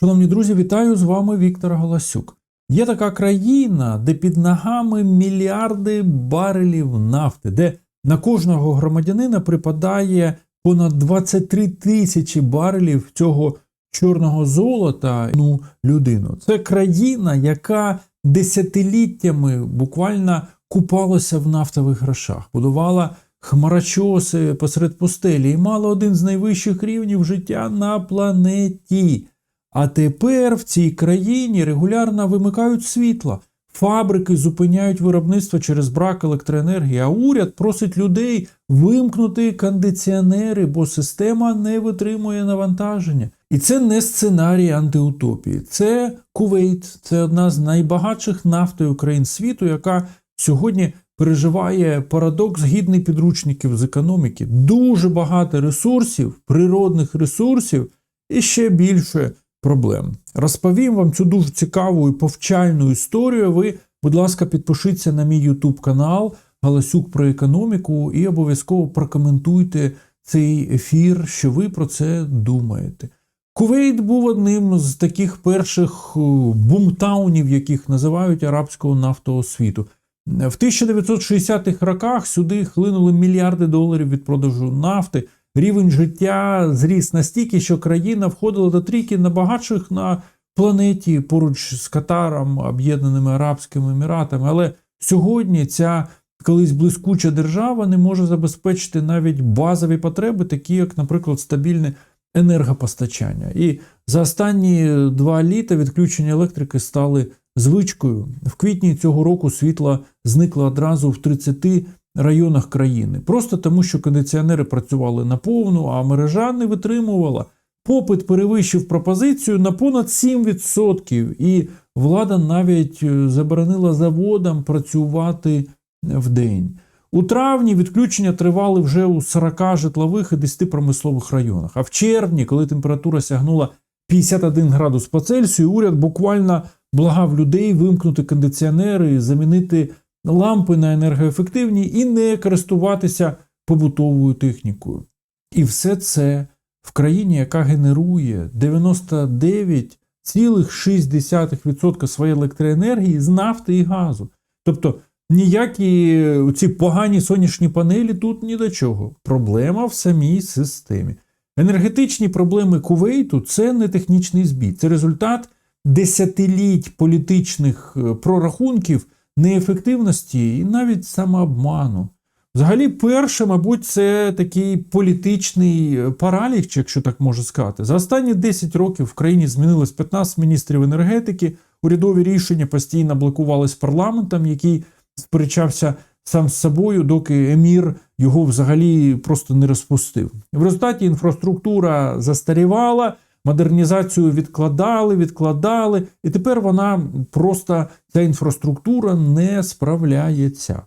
Шановні друзі, вітаю з вами Віктор Галасюк. Є така країна, де під ногами мільярди барелів нафти, де на кожного громадянина припадає понад 23 тисячі барелів цього чорного золота ну, людину. Це країна, яка десятиліттями буквально купалася в нафтових грошах, будувала хмарочоси посеред пустелі і мала один з найвищих рівнів життя на планеті. А тепер в цій країні регулярно вимикають світла. Фабрики зупиняють виробництво через брак електроенергії, а уряд просить людей вимкнути кондиціонери, бо система не витримує навантаження. І це не сценарій антиутопії. Це Кувейт, це одна з найбагатших нафтою країн світу, яка сьогодні переживає парадокс гідний підручників з економіки. Дуже багато ресурсів, природних ресурсів і ще більше проблем. Розповім вам цю дуже цікаву і повчальну історію. Ви, будь ласка, підпишіться на мій YouTube канал Галасюк про економіку і обов'язково прокоментуйте цей ефір, що ви про це думаєте. Кувейт був одним з таких перших е, бумтаунів, яких називають арабського нафтового світу. В 1960-х роках сюди хлинули мільярди доларів від продажу нафти. Рівень життя зріс настільки, що країна входила до трійки найбагатших на планеті поруч з Катаром, Об'єднаними Арабськими Еміратами. Але сьогодні ця колись блискуча держава не може забезпечити навіть базові потреби, такі як, наприклад, стабільне енергопостачання. І за останні два літа відключення електрики стали звичкою. В квітні цього року світло зникло одразу в 30 районах країни. Просто тому, що кондиціонери працювали наповну, а мережа не витримувала. Попит перевищив пропозицію на понад 7%, і влада навіть е, заборонила заводам працювати в день. У травні відключення тривали вже у 40 житлових і 10 промислових районах. А в червні, коли температура сягнула 51 градус по Цельсію, уряд буквально благав людей вимкнути кондиціонери, замінити лампи на енергоефективні і не користуватися побутовою технікою. І все це в країні, яка генерує 99,6% своєї електроенергії з нафти і газу. Тобто ніякі ці погані сонячні панелі тут ні до чого. Проблема в самій системі. Енергетичні проблеми Кувейту це не технічний збій, це результат десятиліть політичних е, прорахунків неефективності і навіть самообману. Взагалі, перше, мабуть, це такий політичний е, параліч, якщо так можна сказати. За останні 10 років в країні змінилось 15 міністрів енергетики, урядові рішення постійно блокувались парламентом, який сперечався сам з собою, доки емір його взагалі просто не розпустив. В результаті інфраструктура застарівала. Модернізацію відкладали, відкладали, і тепер вона просто ця інфраструктура не справляється.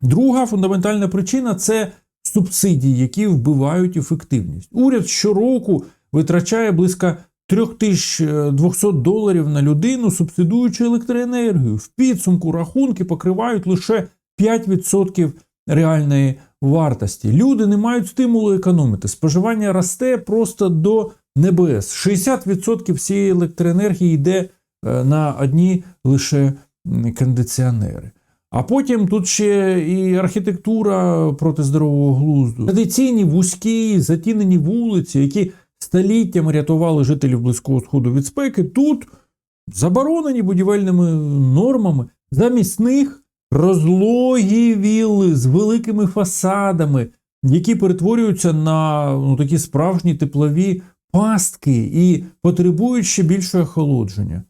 Друга фундаментальна причина це субсидії, які вбивають ефективність. Уряд щороку витрачає близько 3200 доларів на людину, субсидуючи електроенергію. В підсумку рахунки покривають лише 5% реальної вартості. Люди не мають стимулу економити. Споживання росте просто до небес. 60% всієї електроенергії йде е, на одні лише кондиціонери. А потім тут ще і архітектура проти здорового глузду. Традиційні вузькі, затінені вулиці, які століттями рятували жителів Близького Сходу від спеки, тут заборонені будівельними нормами. Замість них розлогі вілли з великими фасадами, які перетворюються на ну, такі справжні теплові пастки і потребують ще більшого охолодження.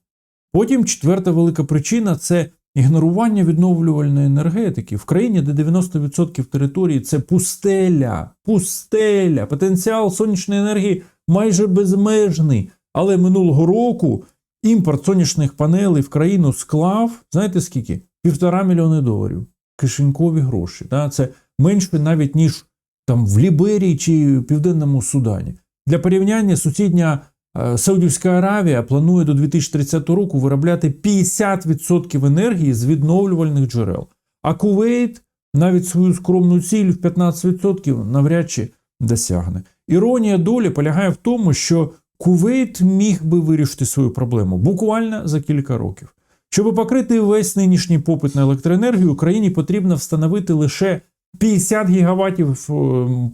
Потім четверта велика причина це ігнорування відновлювальної енергетики. В країні, де 90% території це пустеля, пустеля, потенціал сонячної енергії майже безмежний. Але минулого року імпорт сонячних панелей в країну склав, знаєте скільки? Півтора мільйони доларів. Кишенькові гроші. Да? Це менше навіть, ніж там в Ліберії чи Південному Судані. Для порівняння сусідня е, Саудівська Аравія планує до 2030 року виробляти 50% енергії з відновлювальних джерел. А Кувейт навіть свою скромну ціль в 15% навряд чи досягне. Іронія долі полягає в тому, що Кувейт міг би вирішити свою проблему буквально за кілька років. Щоб покрити весь нинішній попит на електроенергію, Україні потрібно встановити лише 50 гігаватів е,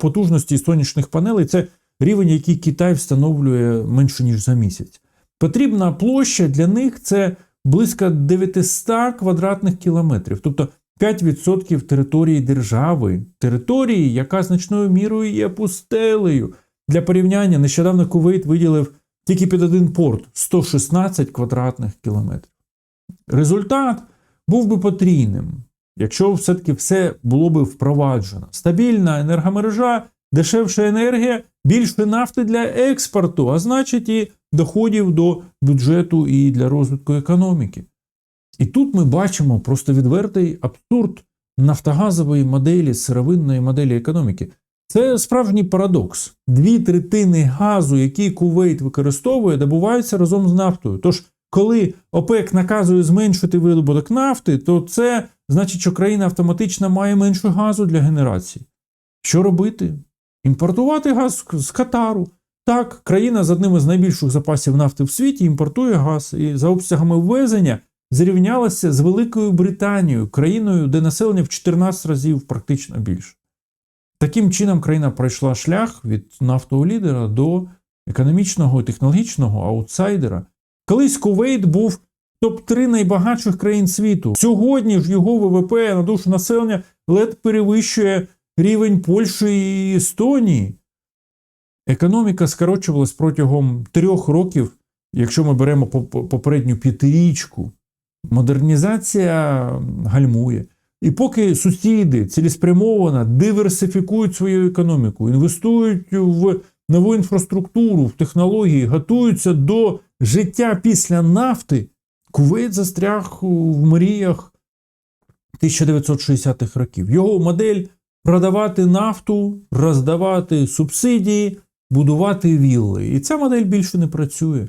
потужності сонячних панелей. Це рівень, який Китай встановлює менше ніж за місяць. Потрібна площа для них це близько 900 квадратних кілометрів, тобто 5% території держави, території, яка значною мірою є пустелею. Для порівняння нещодавно Кувейт виділив тільки під один порт 116 квадратних кілометрів. Результат був би потрійним, якщо все-таки все було би впроваджено. Стабільна енергомережа, дешевша енергія, більше нафти для експорту, а значить і доходів до бюджету і для розвитку економіки. І тут ми бачимо просто відвертий абсурд нафтогазової моделі, сировинної моделі економіки. Це справжній парадокс. Дві третини газу, який Кувейт використовує, добуваються разом з нафтою. Тож, коли ОПЕК наказує зменшити видобуток нафти, то це значить, що країна автоматично має менше газу для генерації. Що робити? Імпортувати газ з Катару. Так, країна з одним із найбільших запасів нафти в світі імпортує газ і за обсягами ввезення зрівнялася з Великою Британією, країною, де населення в 14 разів практично більше. Таким чином, країна пройшла шлях від нафтового лідера до економічного і технологічного аутсайдера. Колись Кувейт був топ-3 найбагатших країн світу. Сьогодні ж його ВВП на душу населення ледь перевищує рівень Польщі і Естонії. Економіка скорочувалась протягом трьох років, якщо ми беремо попередню п'ятирічку. Модернізація гальмує. І поки сусіди цілеспрямовано диверсифікують свою економіку, інвестують в нову інфраструктуру, в технології, готуються до життя після нафти, Кувейт застряг в мріях 1960-х років. Його модель продавати нафту, роздавати субсидії, будувати вілли. І ця модель більше не працює.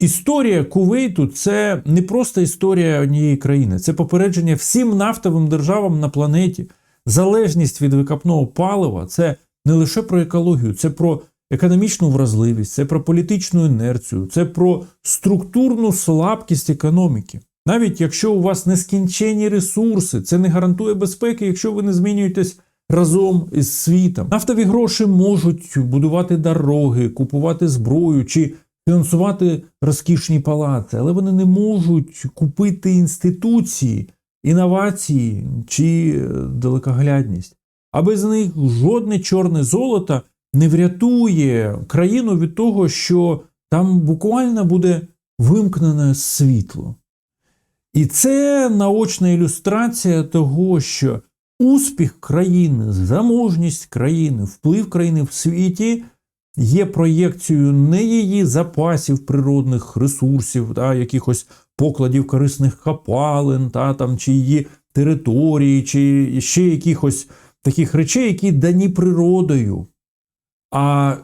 Історія Кувейту це не просто історія однієї країни, це попередження всім нафтовим державам на планеті. Залежність від викопного палива це не лише про екологію, це про економічну вразливість, це про політичну інерцію, це про структурну слабкість економіки. Навіть якщо у вас нескінченні ресурси, це не гарантує безпеки, якщо ви не змінюєтесь разом із світом. Нафтові гроші можуть будувати дороги, купувати зброю чи фінансувати розкішні палаци, але вони не можуть купити інституції, інновації чи далекоглядність. А без них жодне чорне золото не врятує країну від того, що там буквально буде вимкнене світло. І це наочна ілюстрація того, що успіх країни, заможність країни, вплив країни в світі є проєкцією не її запасів природних ресурсів, та, якихось покладів корисних хапалин, та, там, чи її території, чи ще якихось таких речей, які дані природою. А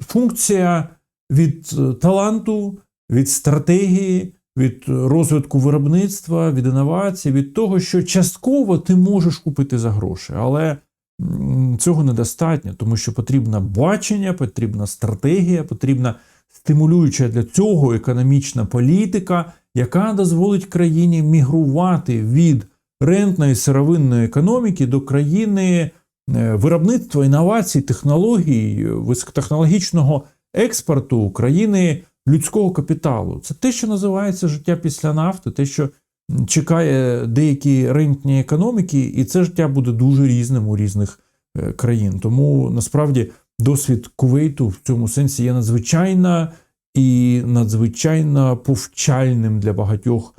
функція від е, таланту, від стратегії, від розвитку виробництва, від інновацій, від того, що частково ти можеш купити за гроші, але цього недостатньо, тому що потрібна бачення, потрібна стратегія, потрібна стимулююча для цього економічна політика, яка дозволить країні мігрувати від рентної сировинної економіки до країни е, виробництва інновацій, технологій, високотехнологічного експорту країни людського капіталу. Це те, що називається життя після нафти, те, що чекає деякі рентні економіки, і це життя буде дуже різним у різних е, країн. Тому насправді досвід Кувейту в цьому сенсі є надзвичайно і надзвичайно повчальним для багатьох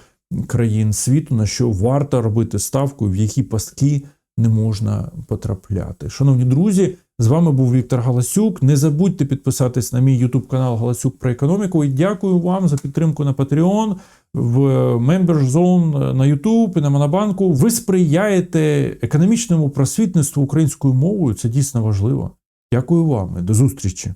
країн світу, на що варто робити ставку, в які пастки не можна потрапляти. Шановні друзі, з вами був Віктор Галасюк. Не забудьте підписатись на мій YouTube канал Галасюк про економіку. І дякую вам за підтримку на Patreon, в Members Zone на YouTube і на Монобанку. Ви сприяєте економічному просвітництву українською мовою. Це дійсно важливо. Дякую вам і до зустрічі.